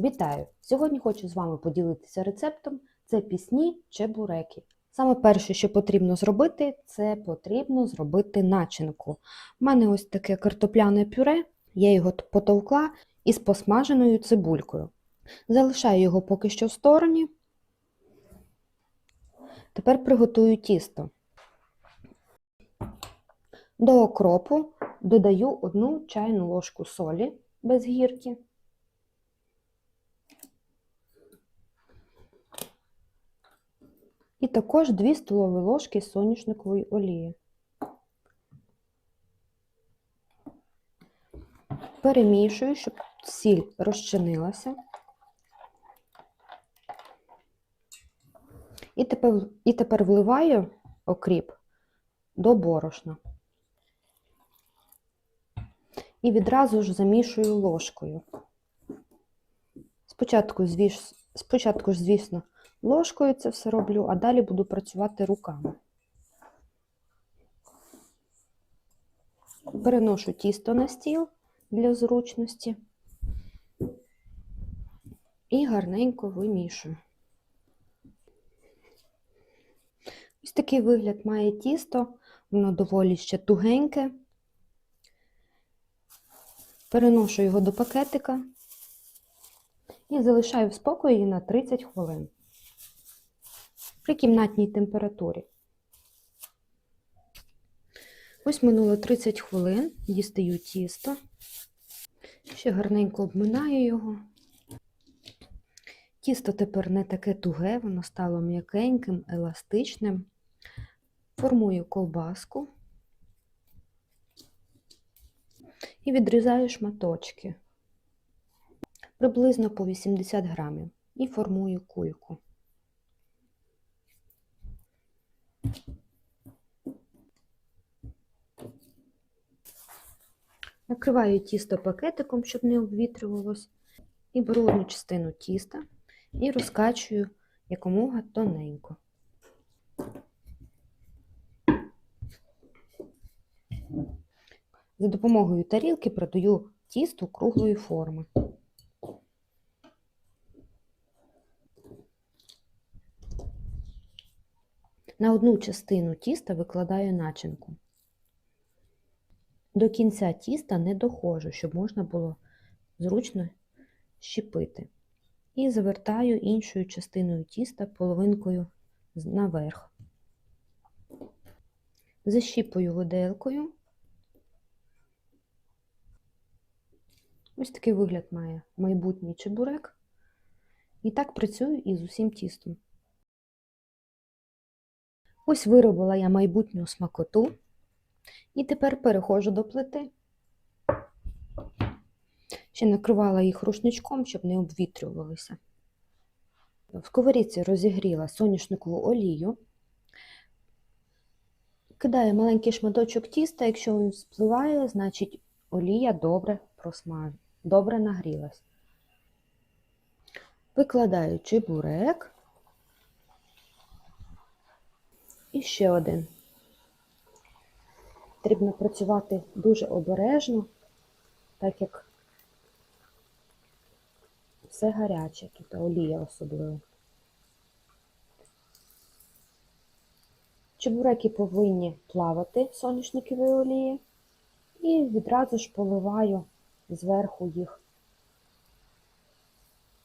Вітаю! Сьогодні хочу з вами поділитися рецептом. Це пісні чебуреки. Саме перше, що потрібно зробити, це потрібно зробити начинку. У мене ось таке картопляне пюре, я його потовкла із посмаженою цибулькою. Залишаю його поки що в стороні. Тепер приготую тісто. До окропу додаю одну чайну ложку солі без гірки. І також 2 столові ложки соняшникової олії. Перемішую, щоб сіль розчинилася. І тепер, і тепер вливаю окріп до борошна. І відразу ж замішую ложкою. Спочатку, звіс- спочатку ж, звісно, ложкою це все роблю, а далі буду працювати руками. Переношу тісто на стіл для зручності і гарненько вимішую. Ось такий вигляд має тісто, воно доволі ще тугеньке. Переношу його до пакетика і залишаю в спокої на 30 хвилин при кімнатній температурі. Ось минуло 30 хвилин, дістаю тісто, ще гарненько обминаю його. Тісто тепер не таке туге, воно стало м'якеньким, еластичним. Формую ковбаску і відрізаю шматочки приблизно по 80 грамів і формую кульку. Накриваю тісто пакетиком, щоб не обвітрювалось, і беру одну частину тіста і розкачую якомога тоненько. За допомогою тарілки продаю тісту круглої форми. На одну частину тіста викладаю начинку. До кінця тіста не доходжу, щоб можна було зручно щепити. І завертаю іншою частиною тіста половинкою наверх. Защіпую виделкою. Ось такий вигляд має майбутній чебурек. І так працюю і з усім тістом. Ось виробила я майбутню смакоту. І тепер переходжу до плити. Ще накривала їх рушничком, щоб не обвітрювалися. В сковорідці розігріла соняшникову олію. Кидаю маленький шматочок тіста, якщо він спливає, значить олія добре просмаж... добре нагрілась. Викладаю чебурек. І ще один. Потрібно працювати дуже обережно, так як все гаряче, тут олія особливо. Чебуреки повинні плавати в олії і відразу ж поливаю зверху їх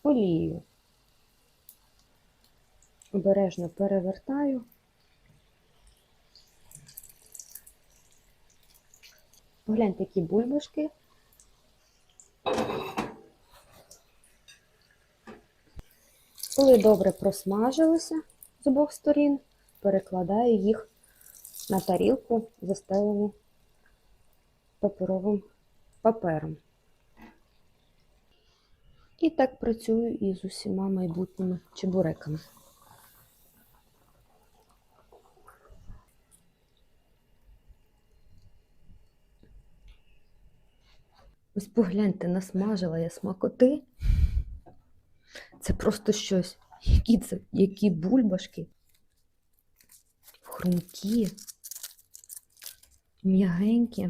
олією. Обережно перевертаю. Погляньте, які бульбашки. Коли добре просмажилися з обох сторін, перекладаю їх на тарілку, застелену паперовим папером. І так працюю і з усіма майбутніми чебуреками. Ось погляньте, насмажила я смакоти. Це просто щось. Які це, які бульбашки, хрумкі, м'ягенькі.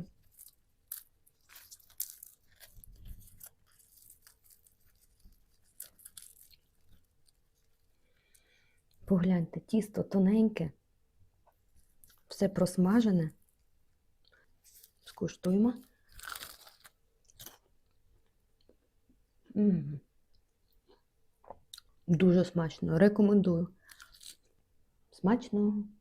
Погляньте, тісто тоненьке, все просмажене. Скуштуємо. Дуже смачно. Рекомендую. Смачного.